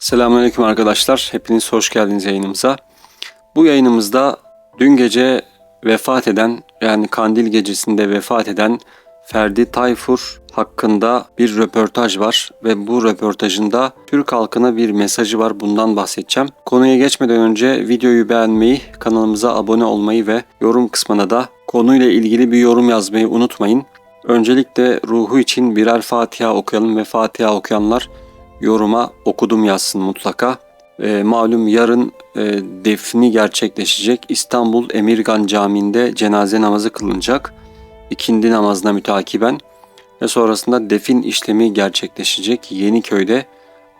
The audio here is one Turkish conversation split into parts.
Selamünaleyküm arkadaşlar. Hepiniz hoş geldiniz yayınımıza. Bu yayınımızda dün gece vefat eden yani kandil gecesinde vefat eden Ferdi Tayfur hakkında bir röportaj var ve bu röportajında Türk halkına bir mesajı var. Bundan bahsedeceğim. Konuya geçmeden önce videoyu beğenmeyi, kanalımıza abone olmayı ve yorum kısmına da konuyla ilgili bir yorum yazmayı unutmayın. Öncelikle ruhu için birer Fatiha okuyalım ve Fatiha okuyanlar yoruma okudum yazsın mutlaka. E, malum yarın e, defni gerçekleşecek. İstanbul Emirgan Camii'nde cenaze namazı kılınacak. İkindi namazına mütakiben ve sonrasında defin işlemi gerçekleşecek Yeniköy'de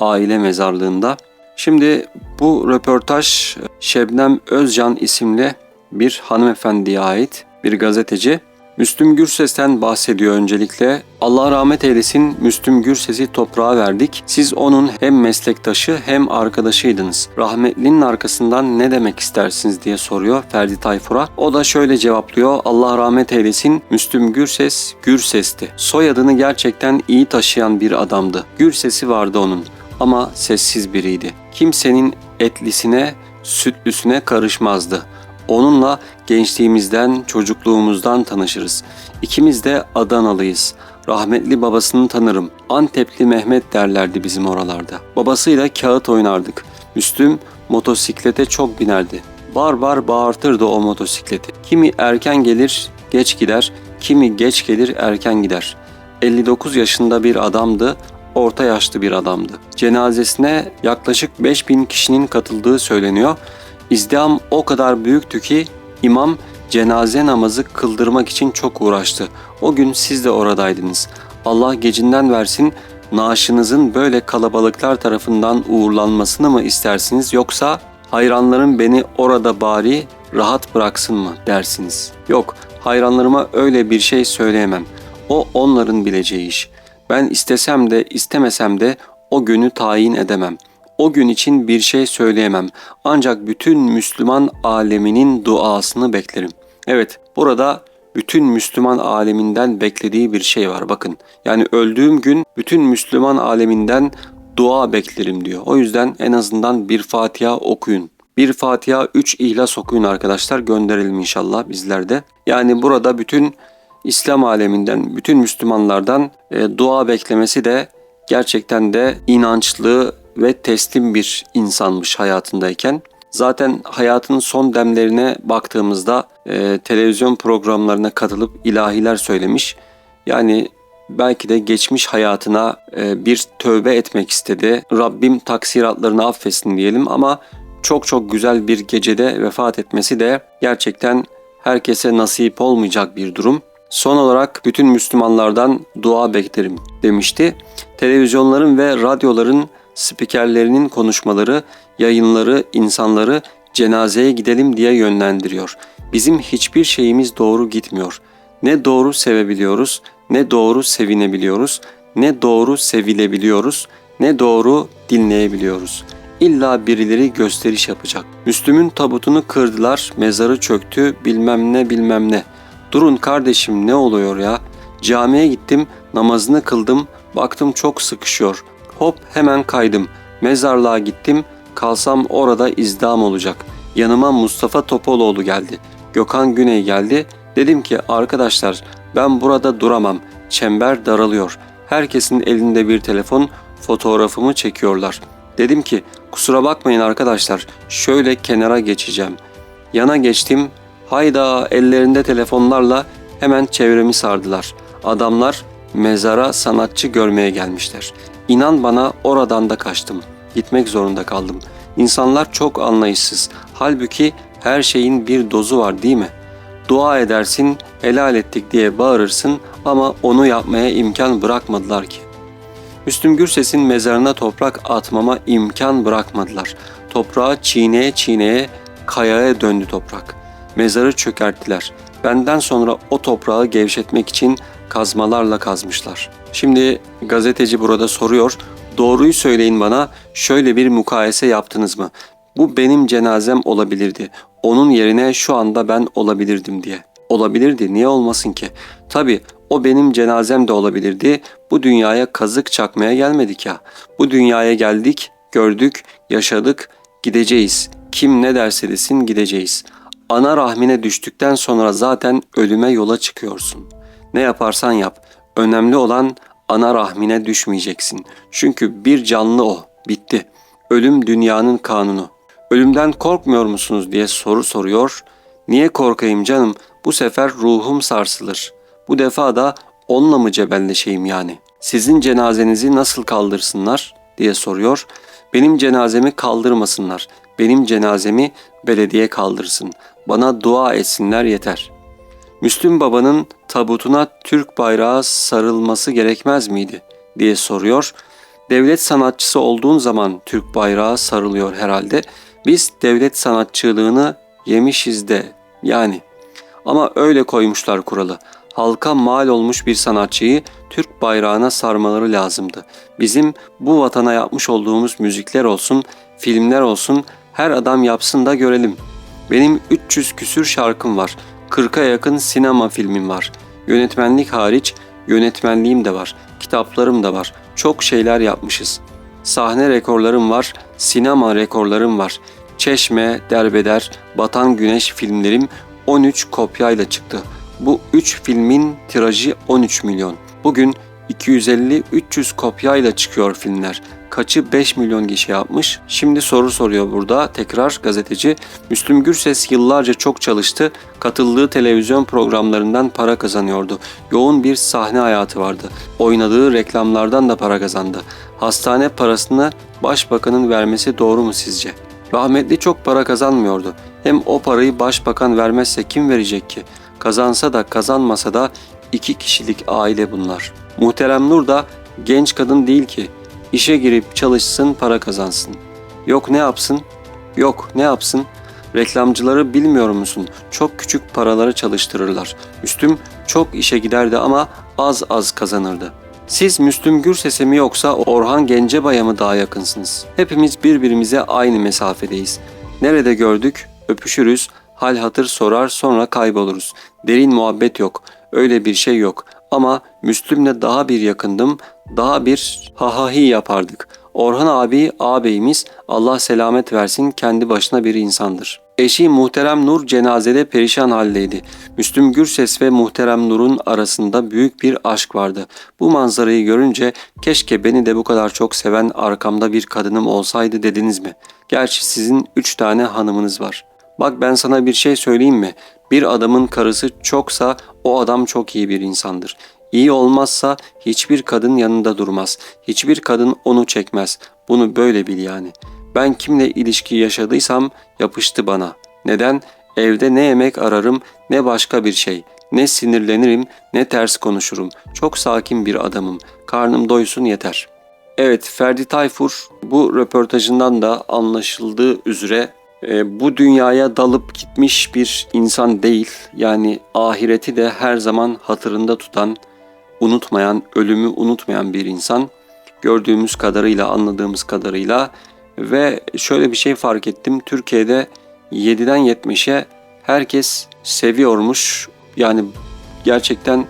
aile mezarlığında. Şimdi bu röportaj Şebnem Özcan isimli bir hanımefendiye ait bir gazeteci. Müslüm Gürses'ten bahsediyor öncelikle. Allah rahmet eylesin Müslüm Gürses'i toprağa verdik. Siz onun hem meslektaşı hem arkadaşıydınız. Rahmetlinin arkasından ne demek istersiniz diye soruyor Ferdi Tayfur'a. O da şöyle cevaplıyor. Allah rahmet eylesin Müslüm Gürses Gürses'ti. Soyadını gerçekten iyi taşıyan bir adamdı. Gürses'i vardı onun ama sessiz biriydi. Kimsenin etlisine, sütlüsüne karışmazdı. Onunla gençliğimizden, çocukluğumuzdan tanışırız. İkimiz de Adanalıyız. Rahmetli babasını tanırım. Antepli Mehmet derlerdi bizim oralarda. Babasıyla kağıt oynardık. Müslüm motosiklete çok binerdi. Bar bar bağırtırdı o motosikleti. Kimi erken gelir, geç gider, kimi geç gelir, erken gider. 59 yaşında bir adamdı, orta yaşlı bir adamdı. Cenazesine yaklaşık 5000 kişinin katıldığı söyleniyor. İzdiham o kadar büyüktü ki imam cenaze namazı kıldırmak için çok uğraştı. O gün siz de oradaydınız. Allah gecinden versin naaşınızın böyle kalabalıklar tarafından uğurlanmasını mı istersiniz yoksa hayranlarım beni orada bari rahat bıraksın mı dersiniz? Yok hayranlarıma öyle bir şey söyleyemem. O onların bileceği iş. Ben istesem de istemesem de o günü tayin edemem. O gün için bir şey söyleyemem. Ancak bütün Müslüman aleminin duasını beklerim. Evet, burada bütün Müslüman aleminden beklediği bir şey var. Bakın, yani öldüğüm gün bütün Müslüman aleminden dua beklerim diyor. O yüzden en azından bir Fatiha okuyun. Bir Fatiha 3 İhlas okuyun arkadaşlar. Gönderelim inşallah bizlerde. Yani burada bütün İslam aleminden, bütün Müslümanlardan e, dua beklemesi de gerçekten de inançlı ve teslim bir insanmış hayatındayken. Zaten hayatının son demlerine baktığımızda e, televizyon programlarına katılıp ilahiler söylemiş. Yani belki de geçmiş hayatına e, bir tövbe etmek istedi. Rabbim taksiratlarını affetsin diyelim ama çok çok güzel bir gecede vefat etmesi de gerçekten herkese nasip olmayacak bir durum. Son olarak bütün Müslümanlardan dua beklerim demişti. Televizyonların ve radyoların spikerlerinin konuşmaları, yayınları insanları cenazeye gidelim diye yönlendiriyor. Bizim hiçbir şeyimiz doğru gitmiyor. Ne doğru sevebiliyoruz, ne doğru sevinebiliyoruz, ne doğru sevilebiliyoruz, ne doğru dinleyebiliyoruz. İlla birileri gösteriş yapacak. Müslüm'ün tabutunu kırdılar, mezarı çöktü, bilmem ne bilmem ne. Durun kardeşim ne oluyor ya? Camiye gittim, namazını kıldım, baktım çok sıkışıyor. Hop hemen kaydım. Mezarlığa gittim. Kalsam orada izdam olacak. Yanıma Mustafa Topaloğlu geldi. Gökhan Güney geldi. Dedim ki arkadaşlar ben burada duramam. Çember daralıyor. Herkesin elinde bir telefon fotoğrafımı çekiyorlar. Dedim ki kusura bakmayın arkadaşlar şöyle kenara geçeceğim. Yana geçtim. Hayda ellerinde telefonlarla hemen çevremi sardılar. Adamlar mezara sanatçı görmeye gelmişler. İnan bana oradan da kaçtım. Gitmek zorunda kaldım. İnsanlar çok anlayışsız. Halbuki her şeyin bir dozu var değil mi? Dua edersin, helal ettik diye bağırırsın ama onu yapmaya imkan bırakmadılar ki. Müslüm Gürses'in mezarına toprak atmama imkan bırakmadılar. Toprağı çiğneye çiğneye kayaya döndü toprak. Mezarı çökerttiler. Benden sonra o toprağı gevşetmek için kazmalarla kazmışlar. Şimdi gazeteci burada soruyor. Doğruyu söyleyin bana şöyle bir mukayese yaptınız mı? Bu benim cenazem olabilirdi. Onun yerine şu anda ben olabilirdim diye. Olabilirdi niye olmasın ki? Tabi o benim cenazem de olabilirdi. Bu dünyaya kazık çakmaya gelmedik ya. Bu dünyaya geldik gördük, yaşadık, gideceğiz. Kim ne derse desin gideceğiz. Ana rahmine düştükten sonra zaten ölüme yola çıkıyorsun. Ne yaparsan yap. Önemli olan ana rahmine düşmeyeceksin. Çünkü bir canlı o. Bitti. Ölüm dünyanın kanunu. Ölümden korkmuyor musunuz diye soru soruyor. Niye korkayım canım? Bu sefer ruhum sarsılır. Bu defa da onunla mı cebelleşeyim yani? Sizin cenazenizi nasıl kaldırsınlar diye soruyor. Benim cenazemi kaldırmasınlar. Benim cenazemi belediye kaldırsın. Bana dua etsinler yeter. Müslüm Baba'nın tabutuna Türk bayrağı sarılması gerekmez miydi diye soruyor. Devlet sanatçısı olduğun zaman Türk bayrağı sarılıyor herhalde. Biz devlet sanatçılığını yemişiz de yani. Ama öyle koymuşlar kuralı. Halka mal olmuş bir sanatçıyı Türk bayrağına sarmaları lazımdı. Bizim bu vatana yapmış olduğumuz müzikler olsun, filmler olsun her adam yapsın da görelim. Benim 300 küsür şarkım var. 40'a yakın sinema filmim var. Yönetmenlik hariç yönetmenliğim de var. Kitaplarım da var. Çok şeyler yapmışız. Sahne rekorlarım var, sinema rekorlarım var. Çeşme, Derbeder, Batan Güneş filmlerim 13 kopyayla çıktı. Bu 3 filmin tirajı 13 milyon. Bugün 250-300 kopyayla çıkıyor filmler. Kaçı 5 milyon kişi yapmış? Şimdi soru soruyor burada tekrar gazeteci. Müslüm Gürses yıllarca çok çalıştı. Katıldığı televizyon programlarından para kazanıyordu. Yoğun bir sahne hayatı vardı. Oynadığı reklamlardan da para kazandı. Hastane parasını başbakanın vermesi doğru mu sizce? Rahmetli çok para kazanmıyordu. Hem o parayı başbakan vermezse kim verecek ki? Kazansa da kazanmasa da iki kişilik aile bunlar. Muhterem Nur da genç kadın değil ki. İşe girip çalışsın para kazansın. Yok ne yapsın? Yok ne yapsın? Reklamcıları bilmiyor musun? Çok küçük paraları çalıştırırlar. Müslüm çok işe giderdi ama az az kazanırdı. Siz Müslüm Gürses'e mi yoksa Orhan Gencebay'a mı daha yakınsınız? Hepimiz birbirimize aynı mesafedeyiz. Nerede gördük? Öpüşürüz, hal hatır sorar sonra kayboluruz. Derin muhabbet yok. Öyle bir şey yok. Ama Müslüm'le daha bir yakındım, daha bir hahahi yapardık. Orhan abi ağabeyimiz Allah selamet versin kendi başına bir insandır. Eşi Muhterem Nur cenazede perişan haldeydi. Müslüm Gürses ve Muhterem Nur'un arasında büyük bir aşk vardı. Bu manzarayı görünce keşke beni de bu kadar çok seven arkamda bir kadınım olsaydı dediniz mi? Gerçi sizin üç tane hanımınız var. Bak ben sana bir şey söyleyeyim mi? Bir adamın karısı çoksa o adam çok iyi bir insandır. İyi olmazsa hiçbir kadın yanında durmaz. Hiçbir kadın onu çekmez. Bunu böyle bil yani. Ben kimle ilişki yaşadıysam yapıştı bana. Neden? Evde ne yemek ararım ne başka bir şey. Ne sinirlenirim ne ters konuşurum. Çok sakin bir adamım. Karnım doysun yeter. Evet Ferdi Tayfur bu röportajından da anlaşıldığı üzere e, bu dünyaya dalıp gitmiş bir insan değil. Yani ahireti de her zaman hatırında tutan, unutmayan, ölümü unutmayan bir insan. Gördüğümüz kadarıyla, anladığımız kadarıyla ve şöyle bir şey fark ettim. Türkiye'de 7'den 70'e herkes seviyormuş. Yani gerçekten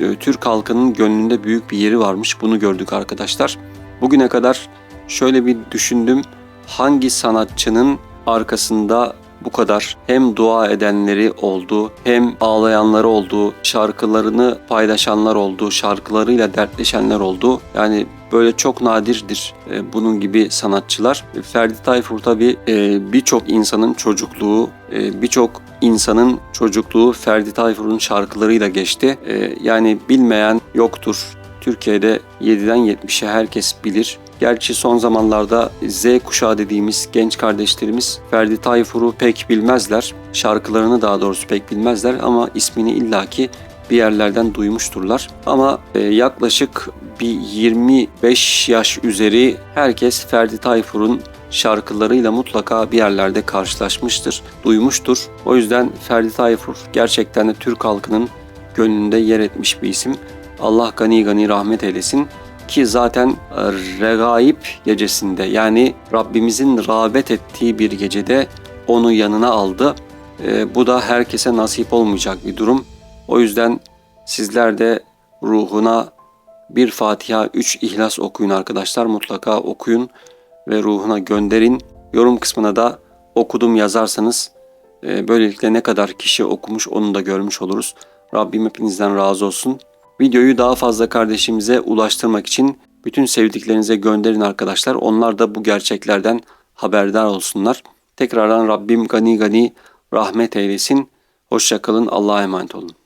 e, Türk halkının gönlünde büyük bir yeri varmış. Bunu gördük arkadaşlar. Bugüne kadar şöyle bir düşündüm. Hangi sanatçının arkasında bu kadar hem dua edenleri oldu hem ağlayanları oldu, şarkılarını paylaşanlar oldu, şarkılarıyla dertleşenler oldu. Yani böyle çok nadirdir e, bunun gibi sanatçılar. Ferdi Tayfur tabi e, birçok insanın çocukluğu, e, birçok insanın çocukluğu Ferdi Tayfur'un şarkılarıyla geçti. Yani bilmeyen yoktur. Türkiye'de 7'den 70'e herkes bilir. Gerçi son zamanlarda Z kuşağı dediğimiz genç kardeşlerimiz Ferdi Tayfur'u pek bilmezler. Şarkılarını daha doğrusu pek bilmezler ama ismini illaki bir yerlerden duymuşturlar. Ama e, yaklaşık bir 25 yaş üzeri herkes Ferdi Tayfur'un şarkılarıyla mutlaka bir yerlerde karşılaşmıştır, duymuştur. O yüzden Ferdi Tayfur gerçekten de Türk halkının gönlünde yer etmiş bir isim. Allah gani gani rahmet eylesin ki zaten e, regaib gecesinde yani Rabbimizin rağbet ettiği bir gecede onu yanına aldı. E, bu da herkese nasip olmayacak bir durum. O yüzden sizler de ruhuna bir Fatiha, üç İhlas okuyun arkadaşlar. Mutlaka okuyun ve ruhuna gönderin. Yorum kısmına da okudum yazarsanız e, böylelikle ne kadar kişi okumuş onu da görmüş oluruz. Rabbim hepinizden razı olsun. Videoyu daha fazla kardeşimize ulaştırmak için bütün sevdiklerinize gönderin arkadaşlar. Onlar da bu gerçeklerden haberdar olsunlar. Tekrardan Rabbim gani gani rahmet eylesin. Hoşçakalın. Allah'a emanet olun.